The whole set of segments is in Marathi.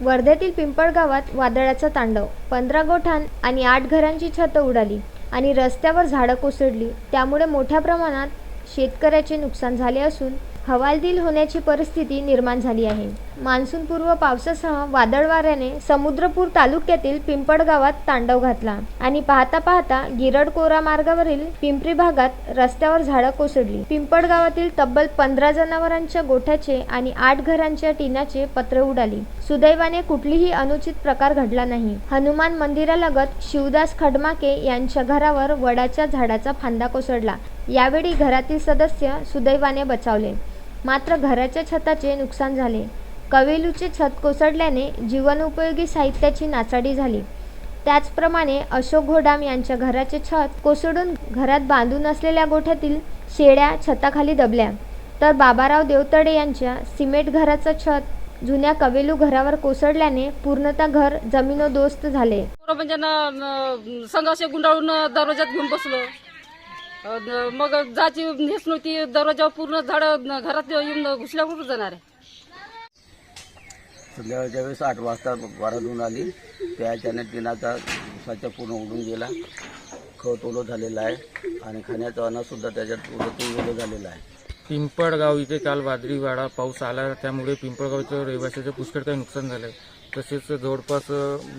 वर्ध्यातील पिंपळगावात वादळाचा तांडव. पंधरा गोठाण आणि आठ घरांची छतं उडाली आणि रस्त्यावर झाडं कोसळली. त्यामुळे मोठ्या प्रमाणात शेतकऱ्याचे नुकसान झाले असून हवालदिल होण्याची परिस्थिती निर्माण झाली आहे. मान्सूनपूर्व पावसासह वादळ वाऱ्याने समुद्रपूर तालुक्यातील पिंपळगावात तांडव घातला आणि पाहता पाहता गिरडकोरा मार्गावरील पिंपरी भागात रस्त्यावर झाडं कोसळली. पिंपळगावातील तब्बल पंधरा जनावरांच्या गोठ्याचे आणि आठ घरांच्या टिनाचे पत्रे उडाली. सुदैवाने कुठलीही अनुचित प्रकार घडला नाही. हनुमान मंदिरालगत शिवदास खडमाके यांच्या घरावर वडाच्या झाडाचा फांदा कोसळला. यावेळी घरातील सदस्य सुदैवाने बचावले. मात्र घराच्या छताचे नुकसान झाले. कवेलूचे छत कोसळल्याने जीवनोपयोगी साहित्याची नासाडी झाली. त्याचप्रमाणे अशोक घोडाम यांच्या घराचे छत कोसळून घरात बांधून असलेल्या गोठ्यातील शेळ्या छताखाली दबल्या. तर बाबाराव देवतडे यांच्या सिमेंट घराचं छत जुन्या कवेलू घरावर कोसळल्याने पूर्णतः घर जमिनोदोस्त झाले. म्हणजे गुंडाळून दरवाजात घेऊन बसलो. मग जाची हेच नव्हती दरवाजावर पूर्ण झाड घरात येऊन घुसल्यावर जाणार आहे. संध्याकाळच्या वेळेस आठ वाजता वारातून आली त्याच्याने टिनाचा उसाचा पूर्ण उडून गेला. खत ओलं झालेलं आहे आणि खाण्याचा अन्नसुद्धा त्याच्यात ओलं ओलं झालेलं आहे. पिंपळगाव इथे काल वादळीवाडा पाऊस आला त्यामुळे पिंपळगावच्या रहिवाशाचं पुष्कळ काही नुकसान झालं आहे तसेच जवळपास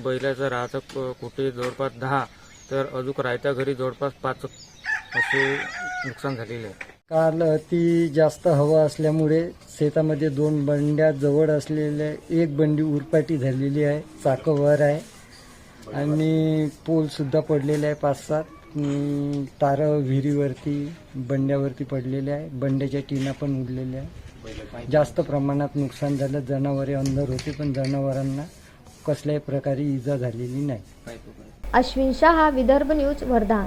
बैलाचं राहतं कुठे जवळपास दहा तर अजून रायत्या घरी जवळपास पाच असे नुकसान झालेले आहे. काल अति जास्त हवा असल्यामुळे शेतामध्ये दोन बंड्या जवळ असलेल्या एक बंडी उरपाटी झालेली आहे चाकं वर आहे. आणि पोलसुद्धा पडलेले आहे पाच सात. तारं विहिरीवरती बंड्यावरती पडलेले आहे. बंड्याच्या टीना पण उडलेल्या आहे जास्त प्रमाणात नुकसान झालं. जनावरे अंदर होते पण जनावरांना कसल्याही प्रकारे इजा झालेली नाही. अश्विन शहा विदर्भ न्यूज वर्धा.